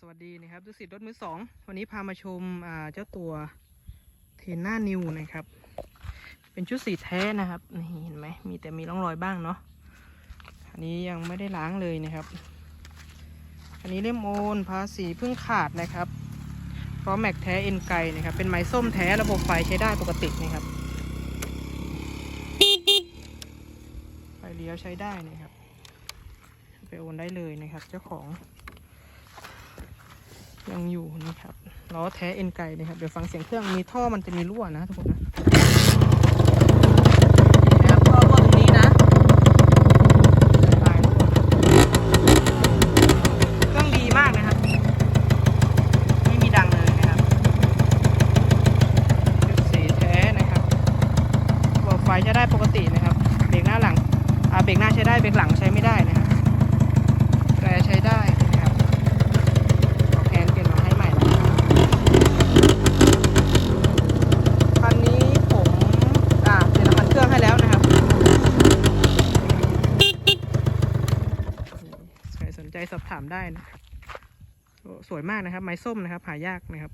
สวัสดีนะครับดุสิตรถมือสองวันนี้พามาชมเจ้าตัวเทน่านิวนะครับ เป็นชุดสีแท้นะครับนี่เห็นไหมมีแต่มีร่องรอยบ้างเนาะอันนี้ยังไม่ได้ล้างเลยนะครับ อันนี้เล่มโอนภาษีเพิ่งขาดนะครับเพราะแม็กแท้เอ็นไกนะครับ เป็นไม้ส้มแท้ระบบไฟใช้ได้ปกตินะครับไฟเลี้ยวใช้ได้นะครับ ไปโอนได้เลยนะครับ เจ้าของ ยังอยู่นะครับล้อแท้เอ็นไกนะครับ เดี๋ยวฟังเสียงเครื่องมีท่อมันจะมีรั่วนะทุกคนนะนี่นะครับท่อรั่วตรงนี้นะปลายรั่วเครื่องดีมากนะครับไม่มีดังเลยนะครับชุดสีแท้นะครับระบบไฟใช้ได้ปกตินะครับ เบรกหน้าหลังอ่าเบรกหน้าใช้ได้ เบรกหลังใช้ไม่ได้นะครับแตรใช้ได้นะครับเอาแคนเปลี่ยนมาให้ใหม่นะครับคันนี้ผมอ่าเปลี่ยนน้ำมันเครื่องให้แล้วนะครับใคร สนใจสอบถามได้นะ สวยมากนะครับ ไม้ส้มนะครับ หายากนะครับ